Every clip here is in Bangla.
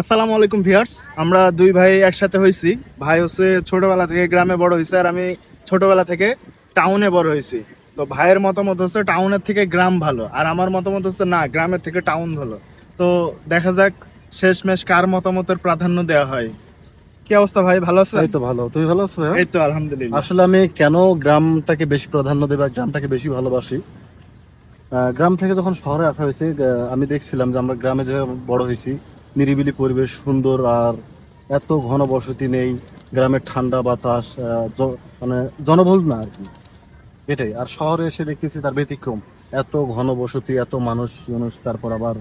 আসসালামু আলাইকুম ভিউয়ার্স। আমরা দুই ভাই একসাথে হয়েছি ভাই হচ্ছে ছোটবেলা থেকে গ্রামে বড় হয়েছে আর আমি ছোটবেলা থেকে টাউনে বড় হয়েছি তো ভাইয়ের মতামত হচ্ছে টাউনের থেকে গ্রাম ভালো আর আমার মতামত হচ্ছে না গ্রামের থেকে টাউন ভালো। তো দেখা যাক শেষমেশ কার মতামতের প্রাধান্য দেওয়া হয়। কি অবস্থা ভাই ভালো আছে এই তো ভালো। তুমি ভালো আছো এই তো আলহামদুলিল্লাহ। আসলে আমি কেন গ্রামটাকে বেশি প্রাধান্য দেব গ্রামটাকে বেশি ভালোবাসি? গ্রাম থেকে যখন শহরে আসা হয়েছে আমি দেখছিলাম যে আমরা গ্রামে যে বড় হয়েছি নিরিবিলি পরিবেশ সুন্দর আর এত ঘন বসতি নেই গ্রামের ঠান্ডা বাতাস মানে জনবহুল না আর কি। এটাই। আর শহরে এসে দেখতেছি তার ব্যতিক্রম। এত ঘন বসতি এত মানুষ মানুষ তারপর আবার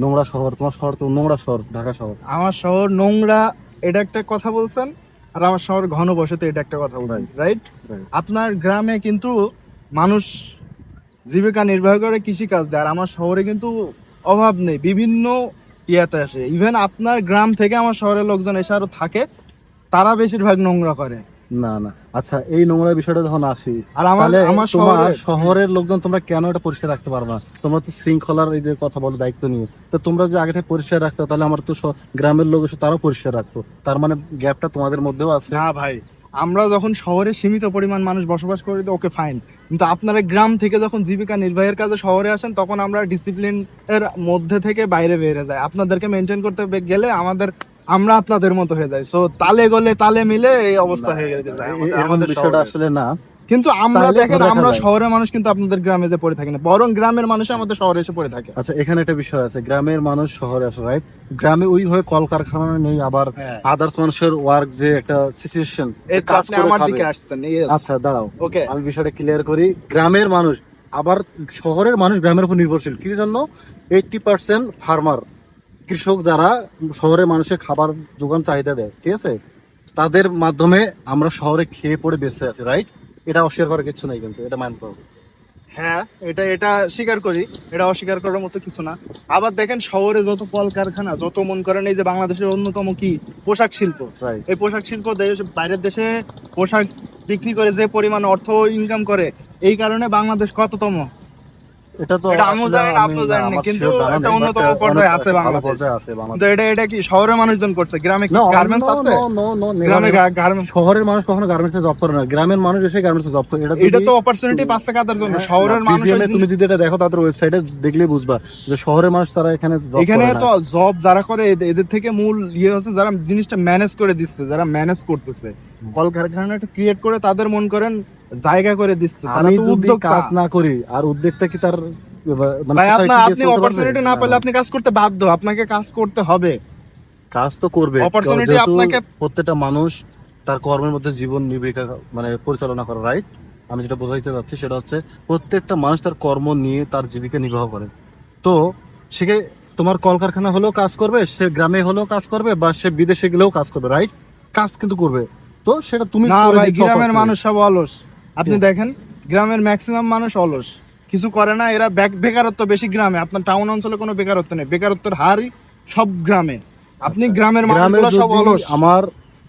নোংরা শহর। তোমার শহর তো নোংরা শহর ঢাকা শহর। আমার শহর নোংরা এটা একটা কথা বলছেন আর আমার শহর ঘন বসতি এটা একটা কথা বলছেন রাইট. আপনার গ্রামে কিন্তু মানুষ জীবিকা নির্বাহ করে কৃষি কাজ দেয় আর আমার শহরে কিন্তু অভাব নেই। বিভিন্ন ইয়াতে আসে। ইভেন আপনার গ্রাম থেকে আমার শহরের লোকজন এসে আরও থাকে তারা বেশিরভাগ নোংরা করে। না না। আচ্ছা এই নোংরা বিষয়টা যখন আসি আর আমার তোমার শহরের লোকজন তোমরা কেন এটা পরিষ্কার রাখতে পারবে? না তোমরা তো শৃঙ্খলার এই যে কথা বলো দায়িত্ব নিয়ে। তো তোমরা যে আগে থেকে পরিষ্কার রাখতো তাহলে আমার তো গ্রামের লোক এসে তারাও পরিষ্কার রাখতো। তার মানে গ্যাপটা তোমাদের মধ্যেও আছে। না ভাই আমরা যখন শহরে সীমিত পরিমাণ মানুষ বসবাস করি ওকে ফাইন কিন্তু আপনারা গ্রাম থেকে যখন জীবিকা নির্বাহের কাজে শহরে আসেন তখন আমরা ডিসিপ্লিন এর মধ্যে থেকে বাইরে বেরিয়ে যাই। আপনাদেরকে মেনটেন করতে গেলে আমাদের আমরা আপনাদের মতো হয়ে যাই। সো তালে গলে তালে মিলে এই অবস্থা হয়ে যায় আমাদের- বিষয়টা আসলে না। কিন্তু আমরা দেখেন আমরা শহরের মানুষ কিন্তু আপনাদের গ্রামে যে পড়ে থাকি না। বরং গ্রামের মানুষ আমাদের শহরে এসে পড়ে থাকে। আচ্ছা এখানে একটা বিষয় আছে। গ্রামের মানুষ শহরে আসে রাইট গ্রামে ওইভাবে কলকারখানা নেই আবার হ্যাঁ। আদার্স মানুষের ওয়ার্ক যে একটা সিচুয়েশন কাজ আমার দিকে আসছেন আচ্ছা দাঁড়াও। ওকে আমি বিষয়টা ক্লিয়ার করি। গ্রামের মানুষ আবার শহরের মানুষ গ্রামের উপর নির্ভরশীল। কি জন্য? এইটটি পার্সেন্ট ফার্মার কৃষক যারা শহরের মানুষের খাবার যোগান চাহিদা দেয় ঠিক আছে? তাদের মাধ্যমে আমরা শহরে খেয়ে পড়ে বেঁচে আছি রাইট এটা অস্বীকার করার কিছু নাই কিন্তু এটা মানতে হবে। হ্যাঁ এটা এটা স্বীকার করি এটা অস্বীকার করার মতো কিছু না। আবার দেখেন শহরে যত কল কারখানা যত মন করেন এই যে বাংলাদেশের অন্যতম কি? পোশাক শিল্প। এই পোশাক শিল্প দেশ বাইরের দেশে পোশাক বিক্রি করে যে পরিমাণ অর্থ ইনকাম করে এই কারণে বাংলাদেশ কততম? এটা তো এটা আমিও জানি না, আপনিও জানেন না, কিন্তু এটা অন্যতম পর্যায়ে আছে বাংলাদেশ। আছে বাংলাদেশ। এটা এটা কি শহরের মানুষজন করছে? গ্রামে কি গার্মেন্টস আছে? no, no, no, never, গ্রামে গার্মেন্টস শহরের মানুষ কখনো গার্মেন্টসে জব করে না। গ্রামের মানুষ এসে গার্মেন্টসে জব করে। এটা এটা তো অপরচুনিটি পাচ্ছে কাদের জন্য। হ্যাঁ, শহরের মানুষ তুমি যদি এটা দেখো তাদের ওয়েবসাইটে দেখলে বুঝবা যে শহরের মানুষ তারা এখানে এখানে তো জব যারা করে এদের- এদের থেকে মূল ইয়ে হচ্ছে যারা জিনিসটা ম্যানেজ করে দিচ্ছে যারা ম্যানেজ করতেছে। কলকারখানাটা ক্রিয়েট করে তাদের মন করেন জায়গা করে দিচ্ছে আমি যদি কাজ না করি আর উদ্যোক্তা কি তার মানে ভাই আপনি অপরচুনিটি না পেলে আপনি কাজ করতে বাধ্য আপনাকে কাজ করতে হবে। কাজ তো করবে যেহেতু আপনাকে- প্রত্যেকটা মানুষ তার কর্মের মধ্যে জীবন নির্বিকা মানে পরিচালনা করে রাইট আমি যেটা বোঝাইতে চাচ্ছি সেটা হচ্ছে প্রত্যেকটা মানুষ তার কর্ম নিয়ে তার জীবিকা নির্বাহ করে। তো সে তোমার কলকারখানা হলেও কাজ করবে সে গ্রামে হলেও কাজ করবে বা সে বিদেশে গেলেও কাজ করবে রাইট কাজ কিন্তু করবে। তো সেটা তুমি গ্রামের মানুষ সব অলস। আপনি দেখেন গ্রামের ম্যাক্সিমাম মানুষ অলস। কিছু করে না এরা বেকারত্ব বেশি গ্রামে। আপনার টাউন অঞ্চলে কোনো বেকারত্ব নেই। বেকারত্বের হার সব গ্রামে। আপনি গ্রামের গ্রামে মানুষগুলো সব অলস। আমার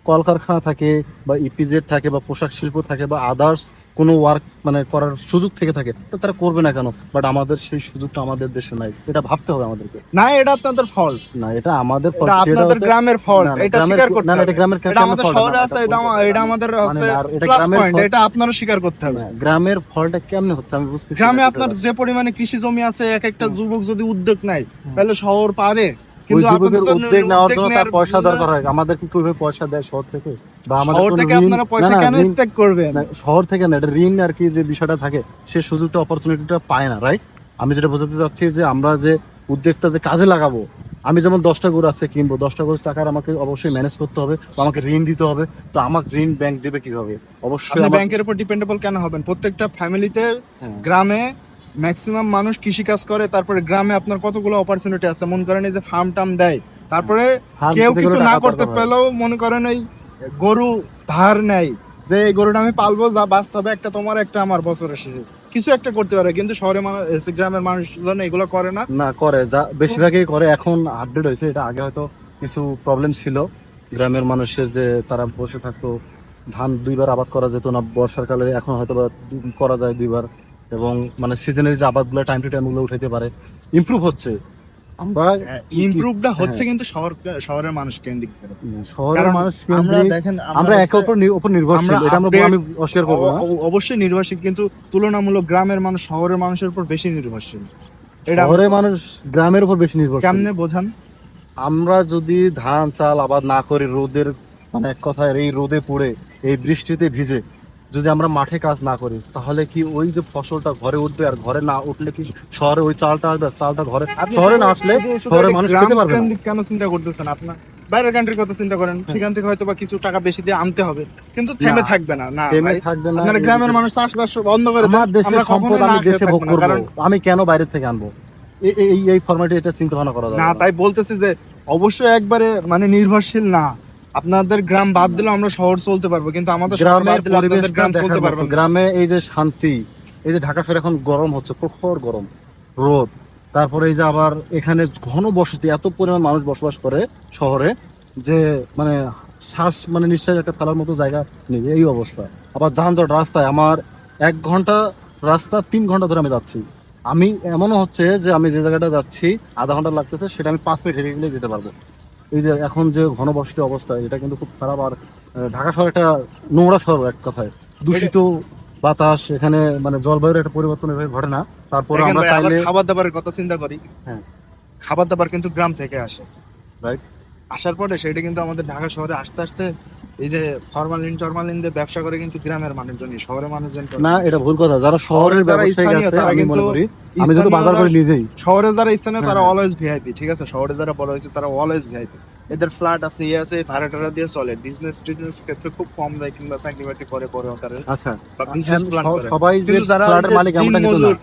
কলকারখানা থাকে বা ইপিজেড থাকে বা পোশাক শিল্প থাকে বা আদার্স কোনো ওয়ার্ক মানে করার সুযোগ থেকে থাকে তো তারা করবে না কেন? বাট আমাদের সেই সুযোগটা আমাদের দেশে নাই। এটা ভাবতে হবে আমাদেরকে। না এটা আপনাদের ফল্ট না এটা আমাদের আপনাদের গ্রামের ফল্ট এটা স্বীকার করতে না, এটা গ্রামের এটা আমাদের শহরে আছে এটা এটা আমাদের আছে প্লাস পয়েন্ট এটা আপনারও স্বীকার করতে হবে। গ্রামের ফলটা কেমনে হচ্ছে? আমি বুঝতেছি গ্রামে আপনার যে পরিমাণে কৃষি জমি আছে এক একটা যুবক যদি উদ্যোগ নেয় তাহলে শহর পারে। কিন্তু যুবকের উদ্যোগ নেওয়ার জন্য তার পয়সা দরকার হয়। আমাদের কি কীভাবে পয়সা দেয় শহর থেকে? বা শহর থেকে ঋণ- আপনারা পয়সা না, না, কেন এক্সপেক্ট করবেন? শহর থেকে না এটা ঋণ আর কি যে বিষয়টা থাকে সে সুযোগটা অপরচুনিটিটা পায় না রাইট আমি যেটা বোঝাতে চাচ্ছি যে আমরা যে উদ্যোগটা যে কাজে লাগাবো আমি যেমন দশটা গরু আছে কিনবো দশটা গরুর টাকার আমাকে অবশ্যই ম্যানেজ করতে হবে বা আমাকে ঋণ দিতে হবে তো আমাকে ঋণ ব্যাংক দেবে কীভাবে? অবশ্যই ব্যাংকের উপর ডিপেন্ডেবল কেন হবেন? প্রত্যেকটা ফ্যামিলিতে হ্যাঁ। গ্রামে ম্যাক্সিমাম মানুষ কৃষি কাজ করে তারপরে গ্রামে আপনার কতগুলো অপরচুনিটি আছে? মনে করেন এই যে ফার্ম টার্ম দেয়। তারপরে কেউ কিছু না করতে পেলেও মনে করেন এই গরু ধার নেয়। যে এই গরুটা আমি পালবো, যা বাচ্চা একটা তোমার, একটা আমার বছরের শেষে। কিছু একটা করতে পারে, কিন্তু শহরে মানুষ গ্রামের মানুষজন এগুলো করে না। না, করে। যা, বেশিরভাগই করে। এখন আপডেট হয়েছে, এটা আগে হয়তো কিছু প্রবলেম ছিল। গ্রামের মানুষের যে তারা বসে থাকতো, ধান দুইবার আবাদ করা যেত না, বর্ষার কালে এখন হয়তো বা করা যায় দুইবার। এবং মানে সিজনের যে আবাদগুলো টাইম টু টাইমগুলো উঠাইতে পারে। ইমপ্রুভ হচ্ছে। আমরা ইমপ্রুভটা হচ্ছে হ্যাঁ। কিন্তু শহর শহরের মানুষ কেন্দ্রিক শহরের মানুষ আমরা দেখেন আমরা একে অপর উপর নির্ভরশীল এটা আমরা আমি অস্বীকার করব না। অ- অ- অবশ্যই নির্ভরশীল কিন্তু তুলনামূলক গ্রামের মানুষ শহরের মানুষের উপর বেশি নির্ভরশীল। শহরের মানুষ গ্রামের উপর বেশি নির্ভরশীল। কেমনে বোঝান? আমরা যদি ধান চাল আবাদ না করি রোদের মানে এক কথায় এই রোদে পড়ে এই বৃষ্টিতে ভিজে যদি আমরা মাঠে কাজ না করি তাহলে কি ওই যে ফসলটা ঘরে উঠবে আর ঘরে না উঠলে কি শহরে ওই চালটা আসবে? চালটা ঘরে শহরে না আসলে একটা মানুষ খেতে পারবে কেন চিন্তা করতেছেন আপনার বাইরের কান্ট্রির কথা চিন্তা করেন সেখান থেকে হয়তো বা কিছু টাকা বেশি দিয়ে আনতে হবে কিন্তু থেমে থাকবে না না থেমে থাকবে না। আপনারা গ্রামের মানুষ চাষবাস বন্ধ করে আমার দেশের সম্পদ আমি দেশে ভোগ করব। আমি কেন বাইরে থেকে আনব? এই- এই ফরম্যাটে এটা চিন্তা ভাবনা করা যাবে না না। তাই বলতেছি যে অবশ্যই একবারে মানে নির্ভরশীল না। আপনাদের গ্রাম বাদ দিলে আমরা শহর চলতে পারব কিন্তু আমাদের শহর বাদ গ্রামের দিলে আপনাদের গ্রাম চলতে। পারবে গ্রামে এই যে শান্তি এই যে ঢাকা ফের এখন গরম হচ্ছে প্রখর গরম রোদ তারপরে এই যে আবার এখানে ঘন বসতি এত পরিমাণ মানুষ বসবাস করে শহরে যে মানে শ্বাস মানে নিঃশ্বাস একটা ফেলার মতো জায়গা নেই এই অবস্থা। আবার যানজট রাস্তায় আমার এক ঘণ্টা রাস্তা তিন ঘণ্টা ধরে আমি যাচ্ছি। আমি এমনও হচ্ছে যে আমি যে জায়গাটা যাচ্ছি আধা ঘণ্টা লাগতেছে সেটা আমি পাঁচ মিনিট হেঁটে গেলে যেতে পারব। এই যে এখন যে ঘনবসতি অবস্থা এটা কিন্তু খুব খারাপ। আর ঢাকা শহর একটা নোংরা শহর এক কথায়। দূষিত বাতাস এখানে মানে জলবায়ুর একটা পরিবর্তন এভাবে ঘটে না। তারপরে আমরা চাইলে খাবার দাবারের কথা চিন্তা করি। হ্যাঁ। খাবার দাবার কিন্তু গ্রাম থেকে আসে। রাইট আসার পরে সেটা কিন্তু আমাদের ঢাকা শহরে আস্তে আস্তে এই যে ফরমালিন টরমালিন দিয়ে ব্যবসা করে কিন্তু গ্রামের মানুষজনই শহরের মানুষজন না। এটা ভুল কথা। যারা শহরের ব্যবসায়ী আছে আমি মনে করি আমি যেহেতু বাজার করি নিজেই। শহরে যারা স্থানীয় তারা হ্যাঁ। অলওয়েজ ভিআইপি ঠিক আছে? শহরে যারা বড় হয়েছে তারা অলওয়েজ ভিআইপি এদের ফ্ল্যাট আছে ইয়ে আছে ভাড়া টাড়া দিয়ে চলে। বিজনেস টিজনেস ক্ষেত্রে খুব কম দেয় কিংবা চাকরি বাকরি করে পরে তারা আচ্ছা। বিজনেস প্ল্যান সবাই যে ফ্ল্যাটের মালিক দিন কিন্তু না। মজুর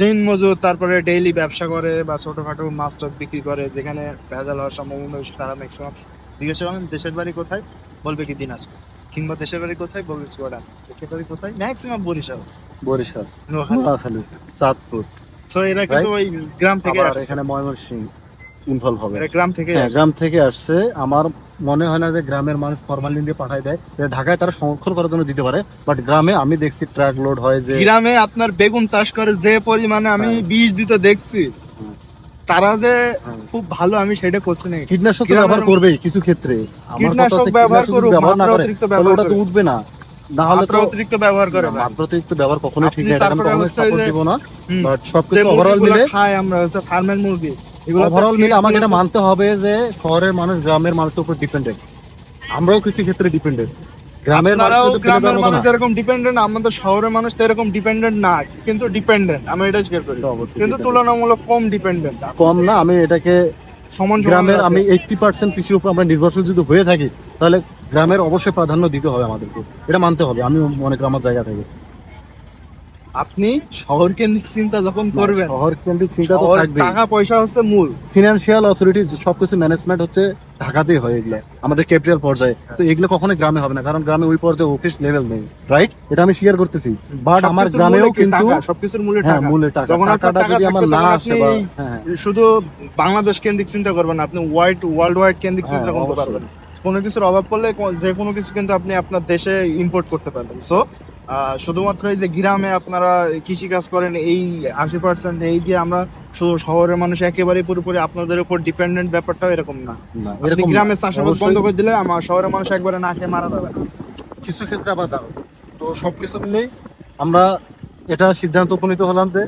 দিন মজুর তারপরে ডেইলি ব্যবসা করে বা ছোটখাটো মাছ বিক্রি করে যেখানে ভেজাল হওয়ার সম্ভাবনা তারা ম্যাক্সিমাম জিজ্ঞাসা করেন দেশের বাড়ি কোথায়? বলবে কি দিনাজপুর। কিংবা দেশের বাড়ি কোথায়? বলবে চুয়াডাঙ্গা। দেশের বাড়ি কোথায়? ম্যাক্সিমাম বরিশাল। বরিশাল। নোয়াখালী। চাঁদপুর। সো এরা কিন্তু ওই গ্রাম থেকে আসছে। এখানে ময়মনসিংহ ইনভলভ হবে। গ্রাম থেকে হ্যাঁ গ্রাম থেকে আসছে। আমার মনে হয় না যে গ্রামের মানুষ ফরমালিন দিয়ে পাঠায় দেয়। ঢাকায় তারা সংরক্ষণ করার জন্য দিতে পারে। বাট গ্রামে আমি দেখছি ট্রাক লোড হয় যে গ্রামে আপনার বেগুন চাষ করে যে পরিমাণে আমি হ্যাঁ। বীজ দিতে দেখছি। তারা যে হ্যাঁ। খুব ভালো আমি সেটা করছি না কীটনাশক ব্যবহার করবে কিছু ক্ষেত্রে। কীটনাশক ব্যবহার করুক মাত্রা অতিরিক্ত ব্যবহার ওটা তো উঠবে না। না হলে তো অতিরিক্ত ব্যবহার করে মাত্রা অতিরিক্ত ব্যবহার কখনোই ঠিক না এটা আমি কখনোই সাপোর্ট দিব না। বাট সবকিছু ওভারঅল মিলে খাই আমরা হচ্ছে ফার্মের মুরগি এগুলো ওভারঅল মিলে আমাকে এটা মানতে হবে যে শহরের মানুষ গ্রামের মানুষের উপর ডিপেন্ডেন্ট আমরাও কিছু ক্ষেত্রে ডিপেন্ডেন্ট গ্রামের মানুষ গ্রামের এরকম ডিপেন্ডেন্ট আমাদের শহরের মানুষ তো এরকম ডিপেন্ডেন্ট না কিন্তু ডিপেন্ডেন্ট আমরা এটা স্বীকার করি। কিন্তু তুলনামূলক কম ডিপেন্ডেন্ট কম না আমি এটাকে সমান গ্রামের আমি এইটটি পার্সেন্ট কৃষির উপর আমরা নির্ভরশীল যদি হয়ে থাকি তাহলে গ্রামের অবশ্যই প্রাধান্য দিতে হবে আমাদেরকে। এটা মানতে হবে আমি মনে করি আমার জায়গা থেকে। আপনি শহর কেন্দ্রিক চিন্তা যখন করবেন শহর কেন্দ্রিক চিন্তা তো থাকবে টাকা পয়সা হচ্ছে মূল। ফিনান্সিয়াল অথরিটি সবকিছু ম্যানেজমেন্ট হচ্ছে ঢাকাতেই হয় এগুলো। আমাদের ক্যাপিটাল পর্যায়ে। তো এগুলো কখনোই গ্রামে হবে না কারণ গ্রামে ওই পর্যায়ে অফিস লেভেল নেই রাইট এটা আমি শেয়ার করতেছি। বাট আমার গ্রামেও কিন্তু সবকিছুর মূলে হ্যাঁ টাকা। মূলে টাকা। যখন টাকাটা টাকা যদি আমার না আসে হ্যাঁ শুধু বাংলাদেশ কেন্দ্রিক চিন্তা করবেন আপনি ওয়ার্ল্ড ওয়ার্ল্ড ওয়াইড কেন্দ্রিক চিন্তা হ্যাঁ, করতে পারবেন। কোনো কিছুর অভাব পড়লে যে কোনো কিছু কিন্তু আপনি আপনার দেশে ইম্পোর্ট করতে পারবেন। সো শুধুমাত্র এই যে গ্রামে আপনারা কৃষি কাজ করেন এই আশি পার্সেন্ট এই দিয়ে আমরা শুধু শহরের মানুষ একেবারে পুরোপুরি আপনাদের উপর ডিপেন্ডেন্ট ব্যাপারটাও এরকম না। গ্রামে। চাষাবাদ বন্ধ করে দিলে আমার শহরের মানুষ একবারে না খেয়ে মারা যাবে কিছু ক্ষেত্রে আবার যাবে। তো সবকিছু মিলেই আমরা এটা সিদ্ধান্ত উপনীত হলাম যে